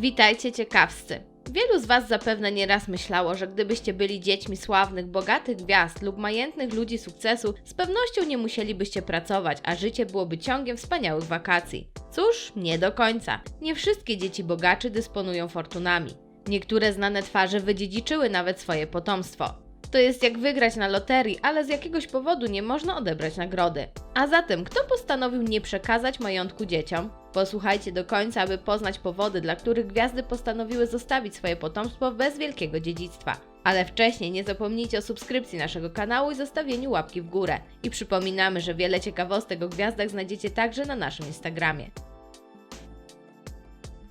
Witajcie ciekawscy. Wielu z Was zapewne nieraz myślało, że gdybyście byli dziećmi sławnych, bogatych gwiazd lub majętnych ludzi sukcesu, z pewnością nie musielibyście pracować, a życie byłoby ciągiem wspaniałych wakacji. Cóż, nie do końca. Nie wszystkie dzieci bogaczy dysponują fortunami. Niektóre znane twarze wydziedziczyły nawet swoje potomstwo. To jest jak wygrać na loterii, ale z jakiegoś powodu nie można odebrać nagrody. A zatem, kto postanowił nie przekazać majątku dzieciom? Posłuchajcie do końca, aby poznać powody, dla których gwiazdy postanowiły zostawić swoje potomstwo bez wielkiego dziedzictwa. Ale wcześniej nie zapomnijcie o subskrypcji naszego kanału i zostawieniu łapki w górę. I przypominamy, że wiele ciekawostek o gwiazdach znajdziecie także na naszym Instagramie.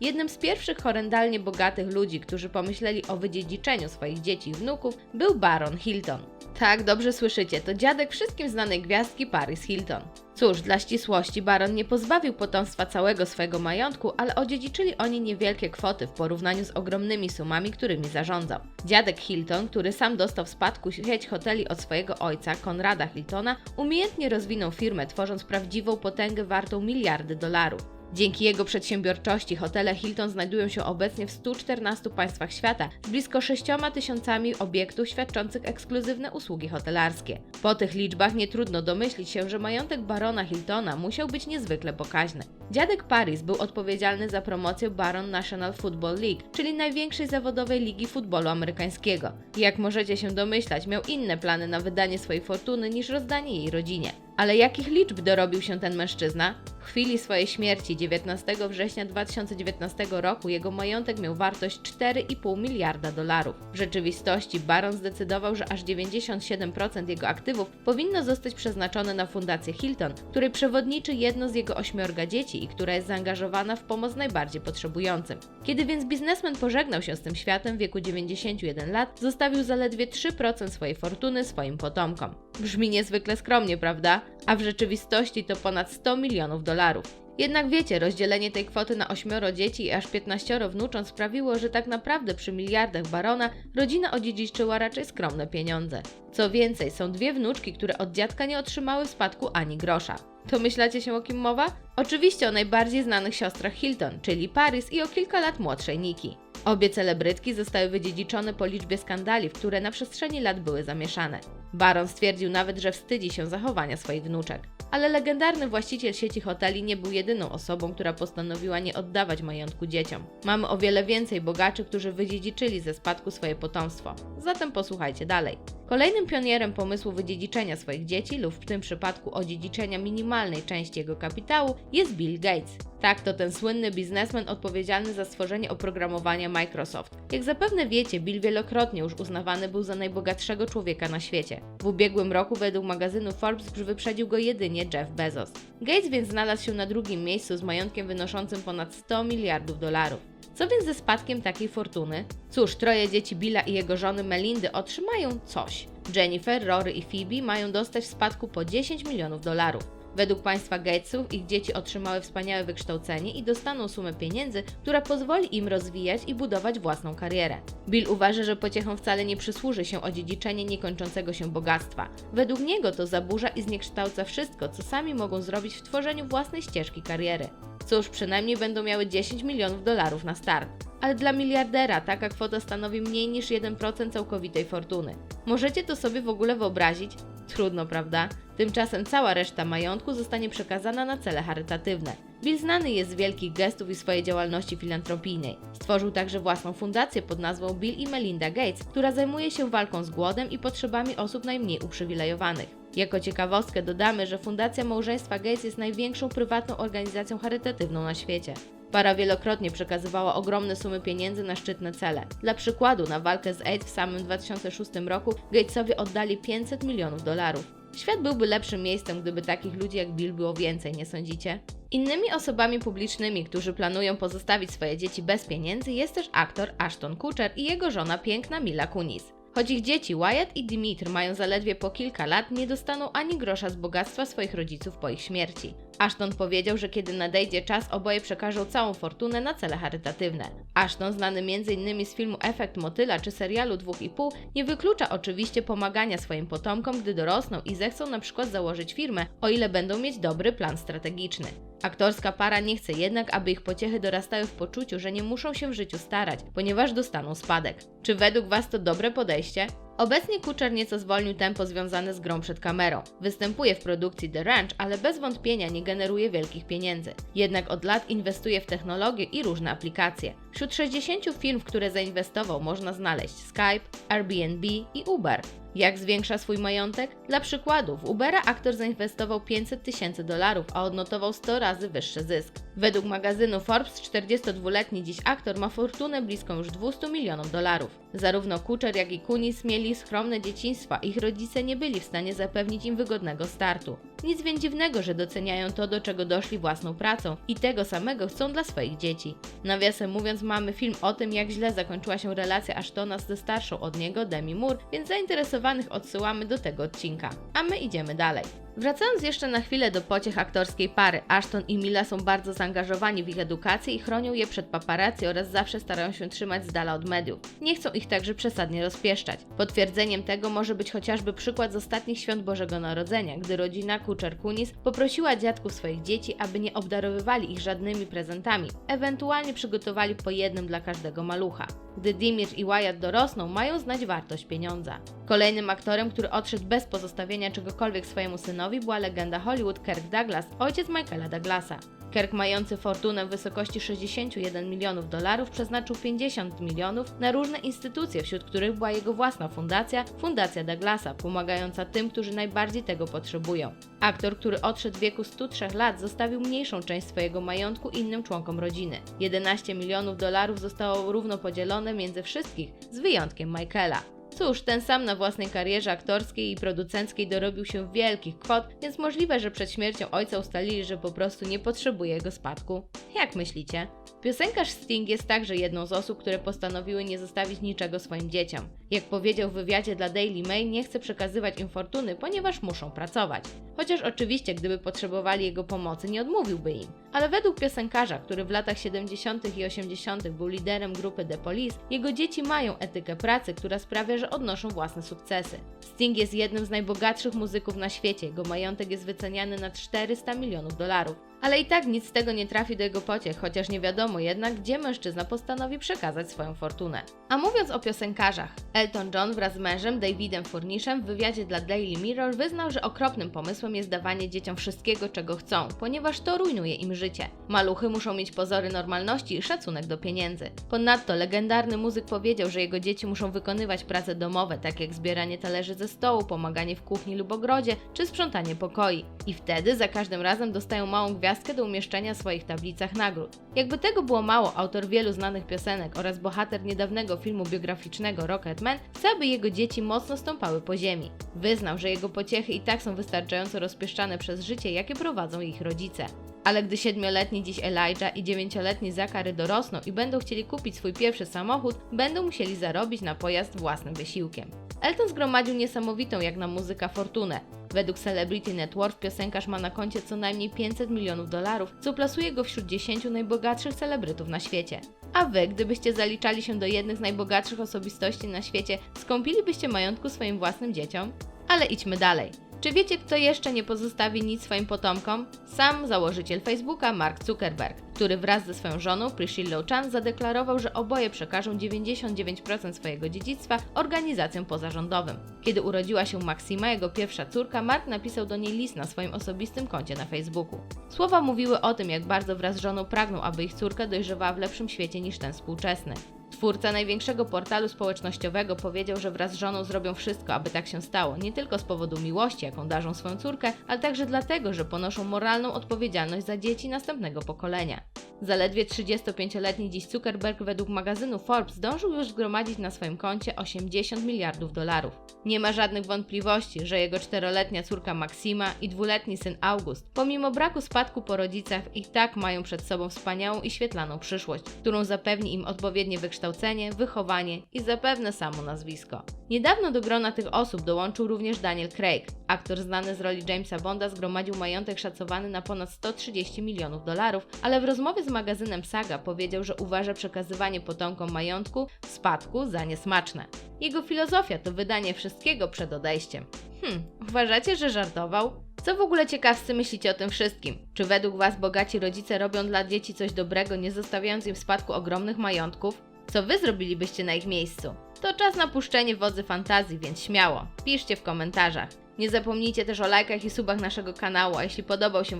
Jednym z pierwszych horrendalnie bogatych ludzi, którzy pomyśleli o wydziedziczeniu swoich dzieci i wnuków, był Baron Hilton. Tak, dobrze słyszycie, to dziadek wszystkim znanej gwiazdki Paris Hilton. Cóż, dla ścisłości Baron nie pozbawił potomstwa całego swojego majątku, ale odziedziczyli oni niewielkie kwoty w porównaniu z ogromnymi sumami, którymi zarządzał. Dziadek Hilton, który sam dostał w spadku sieć hoteli od swojego ojca, Konrada Hiltona, umiejętnie rozwinął firmę, tworząc prawdziwą potęgę wartą miliardy dolarów. Dzięki jego przedsiębiorczości hotele Hilton znajdują się obecnie w 114 państwach świata z blisko 6 tysiącami obiektów świadczących ekskluzywne usługi hotelarskie. Po tych liczbach nie trudno domyślić się, że majątek barona Hiltona musiał być niezwykle pokaźny. Dziadek Paris był odpowiedzialny za promocję Baron National Football League, czyli największej zawodowej ligi futbolu amerykańskiego. Jak możecie się domyślać, miał inne plany na wydanie swojej fortuny niż rozdanie jej rodzinie. Ale jakich liczb dorobił się ten mężczyzna? W chwili swojej śmierci 19 września 2019 roku jego majątek miał wartość 4,5 miliarda dolarów. W rzeczywistości Baron zdecydował, że aż 97% jego aktywów powinno zostać przeznaczone na fundację Hilton, której przewodniczy jedno z jego ośmiorga dzieci i która jest zaangażowana w pomoc najbardziej potrzebującym. Kiedy więc biznesmen pożegnał się z tym światem w wieku 91 lat, zostawił zaledwie 3% swojej fortuny swoim potomkom. Brzmi niezwykle skromnie, prawda? A w rzeczywistości to ponad 100 milionów dolarów. Jednak wiecie, rozdzielenie tej kwoty na ośmioro dzieci i aż 15 wnucząt sprawiło, że tak naprawdę przy miliardach barona rodzina odziedziczyła raczej skromne pieniądze. Co więcej, są dwie wnuczki, które od dziadka nie otrzymały w spadku ani grosza. To myślacie się o kim mowa? Oczywiście o najbardziej znanych siostrach Hilton, czyli Paris i o kilka lat młodszej Nikki. Obie celebrytki zostały wydziedziczone po liczbie skandali, w które na przestrzeni lat były zamieszane. Baron stwierdził nawet, że wstydzi się zachowania swoich wnuczek. Ale legendarny właściciel sieci hoteli nie był jedyną osobą, która postanowiła nie oddawać majątku dzieciom. Mamy o wiele więcej bogaczy, którzy wydziedziczyli ze spadku swoje potomstwo. Zatem posłuchajcie dalej. Kolejnym pionierem pomysłu wydziedziczenia swoich dzieci lub w tym przypadku odziedziczenia minimalnej części jego kapitału jest Bill Gates. Tak, to ten słynny biznesmen odpowiedzialny za stworzenie oprogramowania Microsoft. Jak zapewne wiecie, Bill wielokrotnie już uznawany był za najbogatszego człowieka na świecie. W ubiegłym roku według magazynu Forbes wyprzedził go jedynie Jeff Bezos. Gates więc znalazł się na drugim miejscu z majątkiem wynoszącym ponad 100 miliardów dolarów. Co więc ze spadkiem takiej fortuny? Cóż, troje dzieci Billa i jego żony Melindy otrzymają coś. Jennifer, Rory i Phoebe mają dostać w spadku po 10 milionów dolarów. Według państwa Gatesów ich dzieci otrzymały wspaniałe wykształcenie i dostaną sumę pieniędzy, która pozwoli im rozwijać i budować własną karierę. Bill uważa, że pociechą wcale nie przysłuży się odziedziczenie niekończącego się bogactwa. Według niego to zaburza i zniekształca wszystko, co sami mogą zrobić w tworzeniu własnej ścieżki kariery. Cóż, przynajmniej będą miały 10 milionów dolarów na start. Ale dla miliardera taka kwota stanowi mniej niż 1% całkowitej fortuny. Możecie to sobie w ogóle wyobrazić? Trudno, prawda? Tymczasem cała reszta majątku zostanie przekazana na cele charytatywne. Bill znany jest z wielkich gestów i swojej działalności filantropijnej. Stworzył także własną fundację pod nazwą Bill i Melinda Gates, która zajmuje się walką z głodem i potrzebami osób najmniej uprzywilejowanych. Jako ciekawostkę dodamy, że Fundacja Małżeństwa Gates jest największą prywatną organizacją charytatywną na świecie. Para wielokrotnie przekazywała ogromne sumy pieniędzy na szczytne cele. Dla przykładu, na walkę z AIDS w samym 2006 roku Gatesowie oddali 500 milionów dolarów. Świat byłby lepszym miejscem, gdyby takich ludzi jak Bill było więcej, nie sądzicie? Innymi osobami publicznymi, którzy planują pozostawić swoje dzieci bez pieniędzy, jest też aktor Ashton Kutcher i jego żona piękna Mila Kunis. Choć ich dzieci Wyatt i Dimitr mają zaledwie po kilka lat, nie dostaną ani grosza z bogactwa swoich rodziców po ich śmierci. Ashton powiedział, że kiedy nadejdzie czas, oboje przekażą całą fortunę na cele charytatywne. Ashton, znany m.in. z filmu Efekt Motyla czy serialu Dwóch i pół, nie wyklucza oczywiście pomagania swoim potomkom, gdy dorosną i zechcą na przykład założyć firmę, o ile będą mieć dobry plan strategiczny. Aktorska para nie chce jednak, aby ich pociechy dorastały w poczuciu, że nie muszą się w życiu starać, ponieważ dostaną spadek. Czy według Was to dobre podejście? Obecnie Kutcher nieco zwolnił tempo związane z grą przed kamerą. Występuje w produkcji The Ranch, ale bez wątpienia nie generuje wielkich pieniędzy. Jednak od lat inwestuje w technologię i różne aplikacje. Wśród 60 firm, w które zainwestował, można znaleźć Skype, Airbnb i Uber. Jak zwiększa swój majątek? Dla przykładu, w Ubera aktor zainwestował 500 tysięcy dolarów, a odnotował 100 razy wyższy zysk. Według magazynu Forbes 42-letni dziś aktor ma fortunę bliską już 200 milionom dolarów. Zarówno Kutcher, jak i Kunis mieli skromne dzieciństwa, ich rodzice nie byli w stanie zapewnić im wygodnego startu. Nic więc dziwnego, że doceniają to, do czego doszli własną pracą i tego samego chcą dla swoich dzieci. Nawiasem mówiąc, mamy film o tym, jak źle zakończyła się relacja Ashtona ze starszą od niego Demi Moore, więc zainteresowanych odsyłamy do tego odcinka. A my idziemy dalej. Wracając jeszcze na chwilę do pociech aktorskiej pary, Ashton i Mila są bardzo zaangażowani w ich edukację i chronią je przed paparazzi oraz zawsze starają się trzymać z dala od mediów. Nie chcą ich także przesadnie rozpieszczać. Potwierdzeniem tego może być chociażby przykład z ostatnich świąt Bożego Narodzenia, gdy rodzina Kucher-Kunis poprosiła dziadków swoich dzieci, aby nie obdarowywali ich żadnymi prezentami, ewentualnie przygotowali po jednym dla każdego malucha. Gdy Dimir i Wyatt dorosną, mają znać wartość pieniądza. Kolejnym aktorem, który odszedł bez pozostawienia czegokolwiek swojemu synowi, była legenda Hollywood Kirk Douglas, ojciec Michaela Douglasa. Kirk, mający fortunę w wysokości 61 milionów dolarów, przeznaczył 50 milionów na różne instytucje, wśród których była jego własna fundacja, Fundacja Douglasa, pomagająca tym, którzy najbardziej tego potrzebują. Aktor, który odszedł w wieku 103 lat, zostawił mniejszą część swojego majątku innym członkom rodziny. 11 milionów dolarów zostało równo podzielone między wszystkich, z wyjątkiem Michaela. Cóż, ten sam na własnej karierze aktorskiej i producenckiej dorobił się wielkich kwot, więc możliwe, że przed śmiercią ojca ustalili, że po prostu nie potrzebuje jego spadku. Jak myślicie? Piosenkarz Sting jest także jedną z osób, które postanowiły nie zostawić niczego swoim dzieciom. Jak powiedział w wywiadzie dla Daily Mail, nie chce przekazywać im fortuny, ponieważ muszą pracować. Chociaż oczywiście, gdyby potrzebowali jego pomocy, nie odmówiłby im. Ale według piosenkarza, który w latach 70. i 80. był liderem grupy The Police, jego dzieci mają etykę pracy, która sprawia, odnoszą własne sukcesy. Sting jest jednym z najbogatszych muzyków na świecie, jego majątek jest wyceniany na 400 milionów dolarów. Ale i tak nic z tego nie trafi do jego pociech, chociaż nie wiadomo jednak, gdzie mężczyzna postanowi przekazać swoją fortunę. A mówiąc o piosenkarzach, Elton John wraz z mężem Davidem Furniszem w wywiadzie dla Daily Mirror wyznał, że okropnym pomysłem jest dawanie dzieciom wszystkiego, czego chcą, ponieważ to rujnuje im życie. Maluchy muszą mieć pozory normalności i szacunek do pieniędzy. Ponadto legendarny muzyk powiedział, że jego dzieci muszą wykonywać prace domowe, tak jak zbieranie talerzy ze stołu, pomaganie w kuchni lub ogrodzie, czy sprzątanie pokoi. I wtedy za każdym razem dostają małą gwiazdkę do umieszczenia w swoich tablicach nagród. Jakby tego było mało, autor wielu znanych piosenek oraz bohater niedawnego filmu biograficznego Rocketman chce, aby jego dzieci mocno stąpały po ziemi. Wyznał, że jego pociechy i tak są wystarczająco rozpieszczane przez życie, jakie prowadzą ich rodzice. Ale gdy siedmioletni dziś Elijah i dziewięcioletni Zachary dorosną i będą chcieli kupić swój pierwszy samochód, będą musieli zarobić na pojazd własnym wysiłkiem. Elton zgromadził niesamowitą jak na muzyka fortunę. Według Celebrity Network piosenkarz ma na koncie co najmniej 500 milionów dolarów, co plasuje go wśród 10 najbogatszych celebrytów na świecie. A wy, gdybyście zaliczali się do jednych z najbogatszych osobistości na świecie, skąpilibyście majątku swoim własnym dzieciom? Ale idźmy dalej. Czy wiecie, kto jeszcze nie pozostawi nic swoim potomkom? Sam założyciel Facebooka Mark Zuckerberg, który wraz ze swoją żoną Priscilla Chan zadeklarował, że oboje przekażą 99% swojego dziedzictwa organizacjom pozarządowym. Kiedy urodziła się Maxima, jego pierwsza córka, Mark napisał do niej list na swoim osobistym koncie na Facebooku. Słowa mówiły o tym, jak bardzo wraz z żoną pragną, aby ich córka dojrzewała w lepszym świecie niż ten współczesny. Twórca największego portalu społecznościowego powiedział, że wraz z żoną zrobią wszystko, aby tak się stało, nie tylko z powodu miłości, jaką darzą swoją córkę, ale także dlatego, że ponoszą moralną odpowiedzialność za dzieci następnego pokolenia. Zaledwie 35-letni dziś Zuckerberg według magazynu Forbes zdążył już zgromadzić na swoim koncie 80 miliardów dolarów. Nie ma żadnych wątpliwości, że jego czteroletnia córka Maxima i dwuletni syn August, pomimo braku spadku po rodzicach, i tak mają przed sobą wspaniałą i świetlaną przyszłość, którą zapewni im odpowiednie wykształcenie, wychowanie i zapewne samo nazwisko. Niedawno do grona tych osób dołączył również Daniel Craig. Aktor znany z roli Jamesa Bonda zgromadził majątek szacowany na ponad 130 milionów dolarów, ale w rozmowie z magazynem Saga powiedział, że uważa przekazywanie potomkom majątku w spadku za niesmaczne. Jego filozofia to wydanie wszystkiego przed odejściem. Hmm, uważacie, że żartował? Co w ogóle ciekawscy myślicie o tym wszystkim? Czy według Was bogaci rodzice robią dla dzieci coś dobrego, nie zostawiając im w spadku ogromnych majątków? Co Wy zrobilibyście na ich miejscu? To czas na puszczenie wodzy fantazji, więc śmiało, piszcie w komentarzach. Nie zapomnijcie też o lajkach i subach naszego kanału, a jeśli podobał się